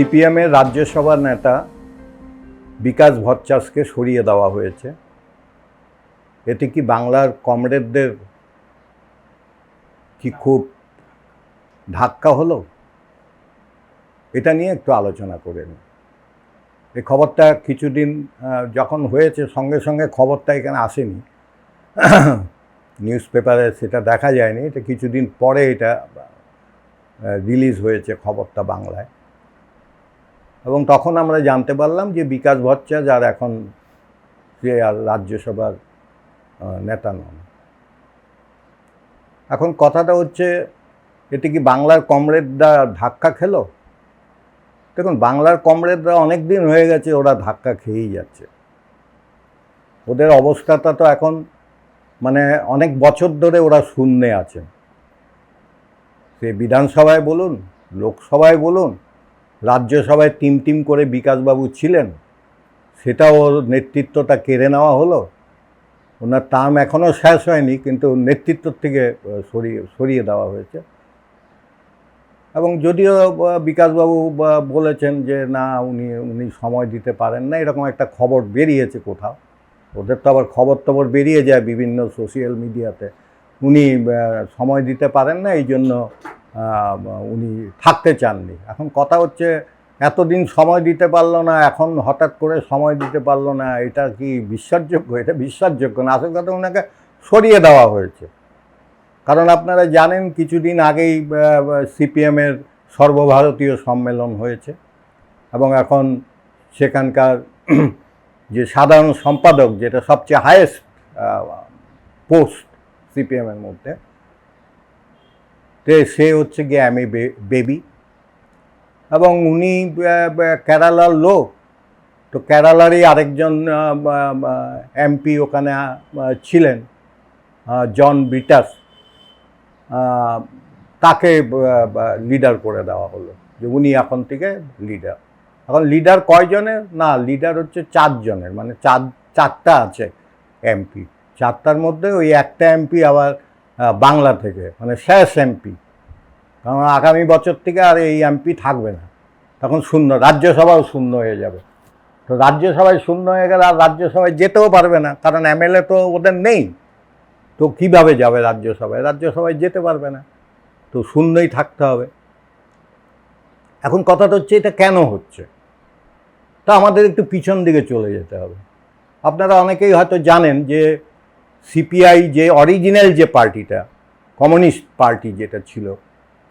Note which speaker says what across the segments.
Speaker 1: সিপিএমের রাজ্যসভার নেতা বিকাশ ভট্টাসকে সরিয়ে দেওয়া হয়েছে। এটি কি বাংলার কমরেডদের কি খুব ধাক্কা হলো? এটা নিয়ে একটু আলোচনা করে নিই। এই খবরটা কিছুদিন যখন হয়েছে, সঙ্গে সঙ্গে খবরটা এখানে আসেনি। নিউজ পেপারে সেটা দেখা যায়নি। এটা কিছুদিন পরে এটা রিলিজ হয়েছে খবরটা বাংলায়। এবং তখন আমরা জানতে পারলাম যে বিকাশ ভট্টাচার্য আর এখন সে আর রাজ্যসভার নেতা নন। এখন কথাটা হচ্ছে, এটি কি বাংলার কমরেডরা ধাক্কা খেলো? দেখুন, বাংলার কমরেডরা অনেক দিন হয়ে গেছে, ওরা ধাক্কা খেয়েই যাচ্ছে। ওদের অবস্থাটা তো এখন মানে অনেক বছর ধরে ওরা শূন্যে আছে সে বিধানসভায় বলুন, লোকসভায় বলুন রাজ্যসভায় টিম টিম করে বিকাশবাবু ছিলেন, সেটাও ওর নেতৃত্বটা কেড়ে নেওয়া হলো। ওনার টার্ম এখনও শেষ হয়নি, কিন্তু নেতৃত্ব থেকে সরিয়ে সরিয়ে দেওয়া হয়েছে। এবং যদিও বিকাশবাবু বলেছেন যে, না, উনি উনি সময় দিতে পারেন না। এরকম একটা খবর বেরিয়েছে কোথাও। ওদের তো আবার খবর টবর বেরিয়ে যায় বিভিন্ন সোশ্যাল মিডিয়াতে। উনি সময় দিতে পারেন না এই জন্য উনি থাকতে চাননি। এখন কথা হচ্ছে, এতদিন সময় দিতে পারল না, এখন হঠাৎ করে সময় দিতে পারল না, এটা কি বিশ্বাসযোগ্য? এটা বিশ্বাসযোগ্য না। আসল কথা ওনাকে সরিয়ে দেওয়া হয়েছে। কারণ আপনারা জানেন, কিছুদিন আগেই সিপিএমের সর্বভারতীয় সম্মেলন হয়েছে এবং এখন সেখানকার যে সাধারণ সম্পাদক, যেটা সবচেয়ে হায়েস্ট পোস্ট সিপিএমের মধ্যে তে সে হচ্ছে গিয়ে আমি বেবি এবং উনি কেরালার লোক। তো কেরালারই আরেকজন এমপি ওখানে ছিলেন জন ব্রিটাস তাকে লিডার করে দেওয়া হলো। যে উনি এখন থেকে লিডার এখন লিডার কয়জনের? না লিডার হচ্ছে চারজনের। মানে চার, চারটা আছে এমপি। চারটার মধ্যে ওই একটা এমপি আবার বাংলা থেকে মানে শেষ এমপি কারণ আগামী বছর থেকে আর এই এমপি থাকবে না। তখন শূন্য, রাজ্যসভাও শূন্য হয়ে যাবে। তো রাজ্যসভায় শূন্য হয়ে গেলে আর রাজ্যসভায় যেতেও পারবে না, কারণ এমএলএ তো ওদের নেই। তো কীভাবে যাবে রাজ্যসভায়? রাজ্যসভায় যেতে পারবে না। তো শূন্যই থাকতে হবে। এখন কথাটা হচ্ছে, এটা কেন হচ্ছে? তা আমাদের একটু পিছন দিকে চলে যেতে হবে। আপনারা অনেকেই হয়তো জানেন যে সিপিআই যে অরিজিনাল যে পার্টিটা, কমিউনিস্ট পার্টি যেটা ছিল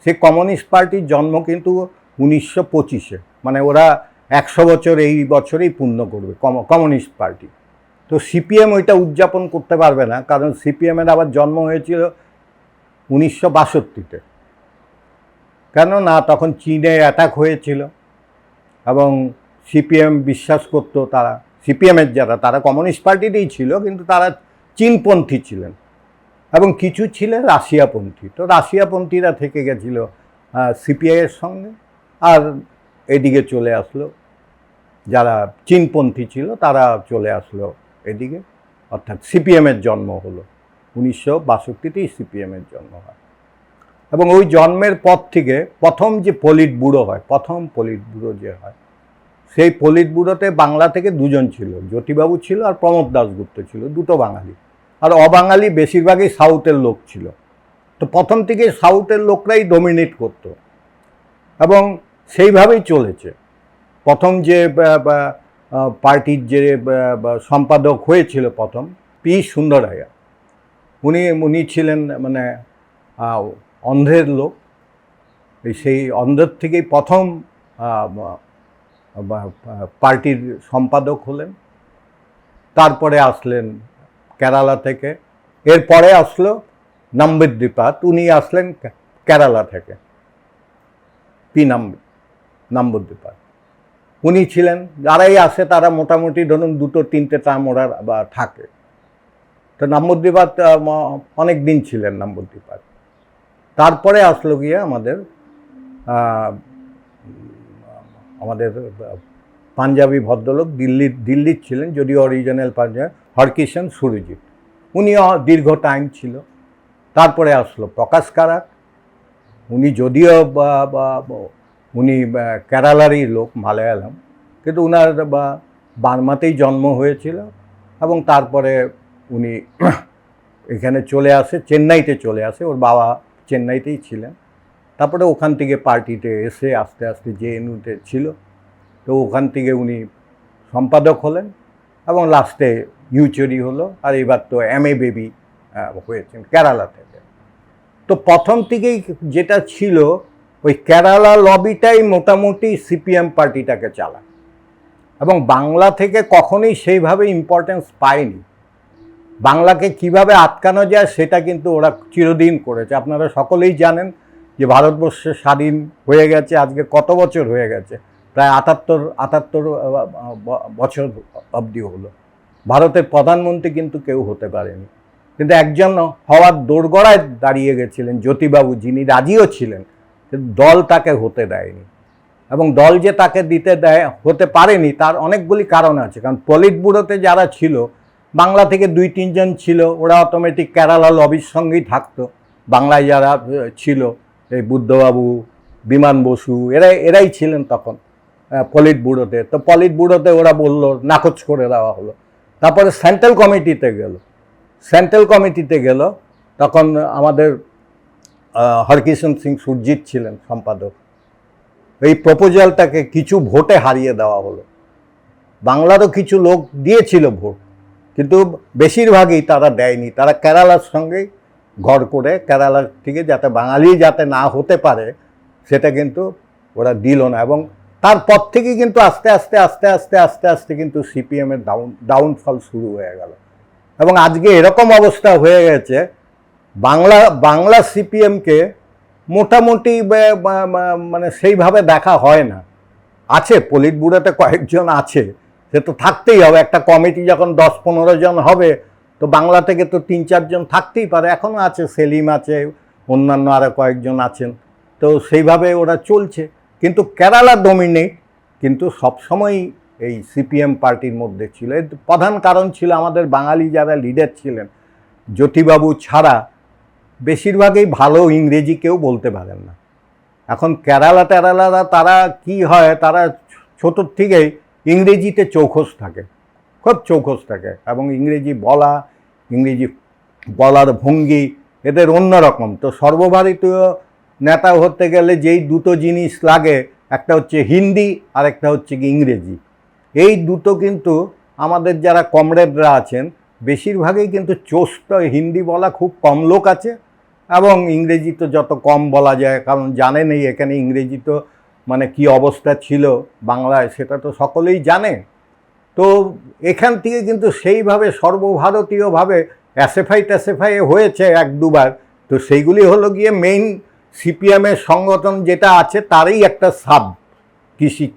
Speaker 1: সে কমিউনিস্ট পার্টির জন্ম কিন্তু উনিশশো পঁচিশে মানে ওরা একশো বছর এই বছরেই পূর্ণ করবে, কম- কমিউনিস্ট পার্টি। তো সিপিএম ওইটা উদযাপন করতে পারবে না, কারণ সিপিএমের আবার জন্ম হয়েছিল উনিশশো বাষট্টিতে। কেন না তখন চীনে অ্যাটাক হয়েছিল এবং সিপিএম বিশ্বাস করতো তারা, সিপিএমের যারা, তারা কমিউনিস্ট পার্টিতেই ছিল, কিন্তু তারা চীনপন্থী ছিলেন এবং কিছু ছিলেন রাশিয়াপন্থী। তো রাশিয়াপন্থীরা থেকে গেছিল সিপিআইয়ের সঙ্গে আর এদিকে চলে আসলো, যারা চীনপন্থী ছিল তারা চলে আসলো এদিকে। অর্থাৎ সিপিএমের জন্ম হলো, উনিশশো বাষট্টিতেই সিপিএমের জন্ম হয়। এবং ওই জন্মের পর থেকে প্রথম যে পলিট ব্যুরো হয়, প্রথম পলিট ব্যুরো যে হয়, সেই পলিট ব্যুরোতে বাংলা থেকে দুজন ছিল, জ্যোতিবাবু ছিল আর প্রমোদ দাশগুপ্ত ছিল, দুটো বাঙালি। আর অবাঙালি বেশিরভাগই সাউথের লোক ছিল। তো প্রথম থেকে সাউথের লোকরাই ডমিনেট করতো। এবং সেইভাবেই চলেছে। প্রথম যে পার্টির যে সম্পাদক হয়েছিল প্রথম পি সুন্দরায়া। উনি উনি ছিলেন মানে আহ, অন্ধ্রের লোক। সেই অন্ধ্রের থেকেই প্রথম পার্টির সম্পাদক হলেন। তারপরে আসলেন কেরালা থেকে। এরপরে আসলো নম্বদ্বীপাত উনি আসলেন কেরালা থেকে। পি নাম্ব নম্বদ্বীপাত উনি ছিলেন, যারাই আসে তারা মোটামুটি ধরুন দুটো তিনটে টার্ম ওরা থাকে। তো নম্বদ্বীপাত অনেক দিন ছিলেন নম্বদ্বীপাত তারপরে আসলো গিয়ে আমাদের আমাদের পাঞ্জাবি ভদ্রলোক দিল্লির দিল্লির ছিলেন, যদিও অরিজিনাল পাঞ্জাব। হরকিষণ সুরজিৎ। উনিও দীর্ঘ টাইম ছিল। তারপরে আসলো প্রকাশ কারাক উনি যদিও উনি কেরালারই লোক, মালায়ালাম। কিন্তু উনার, বা, বার্মাতেই জন্ম হয়েছিল এবং তারপরে উনি এখানে চলে আসে, চেন্নাইতে চলে আসে। ওর বাবা চেন্নাইতেই ছিলেন। তারপরে ওখান থেকে পার্টিতে এসে আস্তে আস্তে জেএনইউতে ছিল। তো ওখান থেকে উনি সম্পাদক হলেন। এবং লাস্টে ইউচুরি হলো, আর এবার তো এম এ বেবি হয়েছেন কেরালা থেকে। তো প্রথম থেকেই যেটা ছিল, ওই কেরালা লবিটাই মোটামুটি সিপিএম পার্টিটাকে চালায়। এবং বাংলা থেকে কখনোই সেইভাবে ইম্পর্টেন্স পায়নি। বাংলাকে কীভাবে আটকানো যায় সেটা কিন্তু ওরা চিরদিন করেছে। আপনারা সকলেই জানেন যে ভারতবর্ষে স্বাধীন হয়ে গেছে, আজকে কত বছর হয়ে গেছে। প্রায় আটাত্তর আটাত্তর বছর অবধি হলো। ভারতের প্রধানমন্ত্রী কিন্তু কেউ হতে পারেনি। কিন্তু একজন হওয়ার দোরগড়ায় দাঁড়িয়ে গেছিলেন জ্যোতিবাবু, যিনি রাজিও ছিলেন দল তাকে হতে দেয়নি। এবং দল যে তাকে দিতে দেয়, হতে পারেনি, তার অনেকগুলি কারণ আছে। কারণ পলিট ব্যুরোতে যারা ছিল, বাংলা থেকে দুই, তিনজন ছিল, ওরা অটোমেটিক কেরালা লবির সঙ্গেই থাকতো। বাংলায় যারা ছিল, এই বুদ্ধবাবু, বিমান বসু, এরাই এরাই ছিলেন তখন। পলিট ব্যুরোতে তো পলিট ব্যুরোতে ওরা বলল, নাকচ করে দেওয়া হলো। তারপরে সেন্ট্রাল কমিটিতে গেল। সেন্ট্রাল কমিটিতে গেল, তখন আমাদের হরকিষণ সিং সুরজিৎ ছিলেন সম্পাদক। এই প্রপোজালটাকে কিছু ভোটে হারিয়ে দেওয়া হলো। বাংলারও কিছু লোক দিয়েছিল ভোট, কিন্তু বেশিরভাগই তারা দেয়নি। তারা কেরালার সঙ্গেই ঘর করে, কেরালার থেকে যাতে বাঙালি যাতে না হতে পারে, সেটা কিন্তু ওরা দিল না। এবং তারপর থেকে কিন্তু আস্তে আস্তে আস্তে আস্তে আস্তে আস্তে কিন্তু সিপিএমের ডাউন ডাউনফল শুরু হয়ে গেল। এবং আজকে এরকম অবস্থা হয়ে গেছে, বাংলা বাংলা সিপিএমকে মোটামুটি মানে সেইভাবে দেখা হয় না। আছে পলিট ব্যুরোতে কয়েকজন আছে, সে তো থাকতেই হবে। একটা কমিটি যখন দশ পনেরো জন হবে, তো বাংলা থেকে তো তিন চারজন থাকতেই পারে। এখনও আছে, সেলিম আছে, অন্যান্য আরও কয়েকজন আছেন। তো সেইভাবে ওরা চলছে। কিন্তু কেরালা ডোমিনেট কিন্তু সবসময় এই সিপিএম পার্টির মধ্যে ছিল। এর প্রধান কারণ ছিল আমাদের বাঙালি যারা লিডার ছিলেন। জ্যোতিবাবু ছাড়া বেশিরভাগই ভালো ইংরেজি কেউ বলতে পারেন না। এখন কেরালা টেরালারা তারা কি হয়, তারা ছোটোর থেকেই ইংরেজিতে চৌখস থাকে। খুব চৌখস থাকে এবং ইংরেজি বলা, ইংরেজি বলার ভঙ্গি এদের অন্যরকম। তো সর্বভারতীয় নেতা হতে গেলে যেই দুটো জিনিস লাগে, একটা হচ্ছে হিন্দি আর একটা হচ্ছে কি ইংরেজি। এই দুটো কিন্তু আমাদের যারা কমরেডরা আছেন, বেশিরভাগই কিন্তু চোস্ত হিন্দি বলা খুব কম লোক আছে এবং ইংরেজি তো যত কম বলা যায়, কারণ জানেনই এখানে ইংরেজি তো মানে কি অবস্থা ছিল বাংলায়, সেটা তো সকলেই জানে। তো এখান থেকে কিন্তু সেইভাবে সর্বভারতীয়ভাবে অ্যাসেফাই ট্যাসেফাই হয়েছে এক দুবার। তো সেইগুলি হলো গিয়ে মেইন সিপিএমের সংগঠন যেটা আছে, তারই একটা সাব কৃষি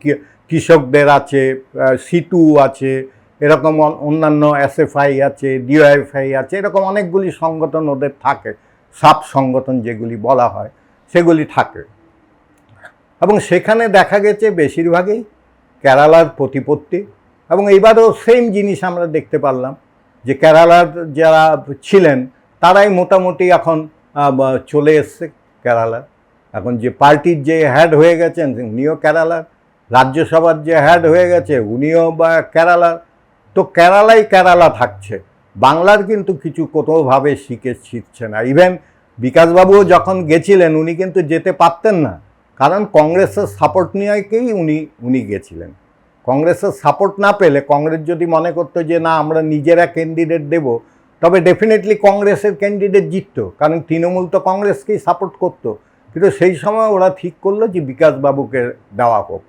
Speaker 1: কৃষকদের আছে সিটু আছে, এরকম অন- অন্যান্য এসএফআই আছে ডিওএফআই আছে, এরকম অনেকগুলি সংগঠন ওদের থাকে সাব সংগঠন যেগুলি বলা হয়, সেগুলি থাকে। এবং সেখানে দেখা গেছে বেশিরভাগই কেরালার প্রতিপত্তি, এবং এইবারও সেম জিনিস আমরা দেখতে পারলাম, যে কেরালার যারা ছিলেন, তারাই মোটামুটি এখন চলে এসছে। কেরালা। এখন যে পার্টির যে হেড হয়ে গেছেন উনিও কেরালার রাজ্যসভার যে হেড হয়ে গেছে, উনিও বা কেরালার তো কেরালাই কেরালা থাকছে। বাংলার কিন্তু কিছু কোনোভাবে শিখে শিখছে না। ইভেন বিকাশবাবুও যখন গেছিলেন, উনি কিন্তু যেতে পারতেন না। কারণ কংগ্রেসের সাপোর্ট নিয়েই উনি উনি গেছিলেন। কংগ্রেসের সাপোর্ট না পেলে কংগ্রেস যদি মনে করতো যে, না, আমরা নিজেরা ক্যান্ডিডেট দেব তবে ডেফিনেটলি কংগ্রেসের ক্যান্ডিডেট জিততো, কারণ তৃণমূল তো কংগ্রেসকেই সাপোর্ট করতো। কিন্তু সেই সময় ওরা ঠিক করল যে বিকাশবাবুকে দেওয়া হোক।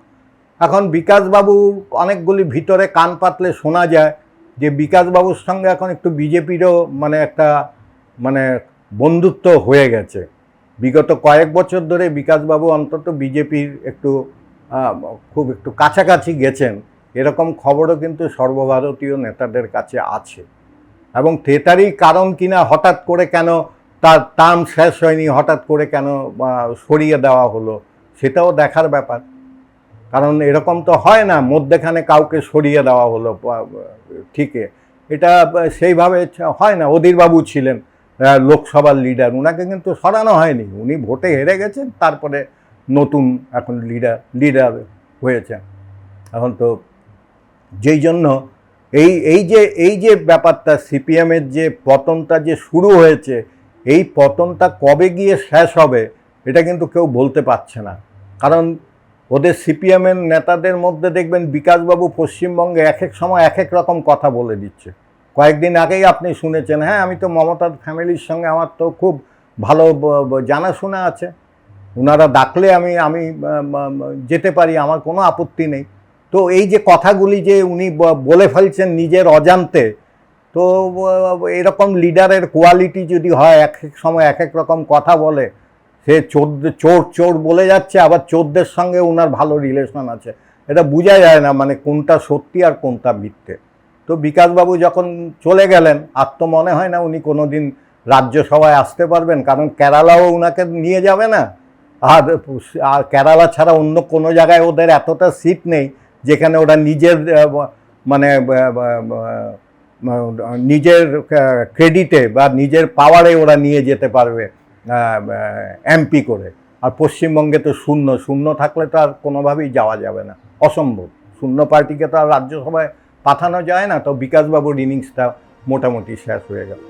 Speaker 1: এখন বিকাশবাবু অনেকগুলি ভিতরে কান পাতলে শোনা যায় যে বিকাশবাবুর সঙ্গে এখন একটু বিজেপিরও মানে একটা মানে বন্ধুত্ব হয়ে গেছে। বিগত কয়েক বছর ধরে বিকাশবাবু অন্তত বিজেপির একটু খুব একটু কাছাকাছি গেছেন। এরকম খবরও কিন্তু সর্বভারতীয় নেতাদের কাছে আছে। এবং তেতারই কারণ কিনা হঠাৎ করে কেন তার টার্ম শেষ হয়নি, হঠাৎ করে কেন সরিয়ে দেওয়া হলো, সেটাও দেখার ব্যাপার। কারণ এরকম তো হয় না, মধ্যেখানে কাউকে সরিয়ে দেওয়া হলো ঠিকই। এটা সেইভাবে হয় না। অধীরবাবু ছিলেন লোকসভার লিডার। ওনাকে কিন্তু সরানো হয়নি। উনি ভোটে হেরে গেছেন, তারপরে নতুন এখন লিডার লিডার হয়েছেন। এখন তো যেই জন্য এই এই যে এই যে ব্যাপারটা সিপিএমের যে পতনটা যে শুরু হয়েছে এই পতনটা কবে গিয়ে শেষ হবে এটা কিন্তু কেউ বলতে পারছে না। কারণ ওদের সিপিএমের নেতাদের মধ্যে দেখবেন বিকাশবাবু পশ্চিমবঙ্গে এক এক সময় এক এক রকম কথা বলে দিচ্ছে। কয়েকদিন আগেই আপনি শুনেছেন হ্যাঁ আমি তো মমতার ফ্যামিলির সঙ্গে আমার তো খুব ভালো জানাশোনা আছে। ওনারা ডাকলে আম, আম, যেতে পারি আমার কোনো আপত্তি নেই। তো এই যে কথাগুলি যে উনি বলে ফেলছেন নিজের অজান্তে, তো এরকম লিডারের কোয়ালিটি যদি হয়, এক এক সময় এক এক রকম কথা বলে, সে চোর চোর চোর বলে যাচ্ছে, আবার চোরদের সঙ্গে ওনার ভালো রিলেশন আছে। এটা বোঝা যায় না মানে কোনটা সত্যি আর কোনটা মিথ্যে। তো বিকাশবাবু যখন চলে গেলেন আর তো মনে হয় না উনি কোনো দিন রাজ্যসভায় আসতে পারবেন, কারণ কেরালাও ওনাকে নিয়ে যাবে না। আর কেরালা ছাড়া অন্য কোনো জায়গায় ওদের এতটা সিট নেই। যেখানে ওরা নিজের মানে নিজের ক্রেডিটে বা নিজের পাওয়ারে ওরা নিয়ে যেতে পারবে এমপি করে। আর পশ্চিমবঙ্গে তো শূন্য শূন্য থাকলে তো আর কোনোভাবেই যাওয়া যাবে না। অসম্ভব। শূন্য পার্টিকে তো আর রাজ্যসভায় পাঠানো যায় না, তো বিকাশবাবুর ইনিংসটা মোটামুটি শেষ হয়ে গেল।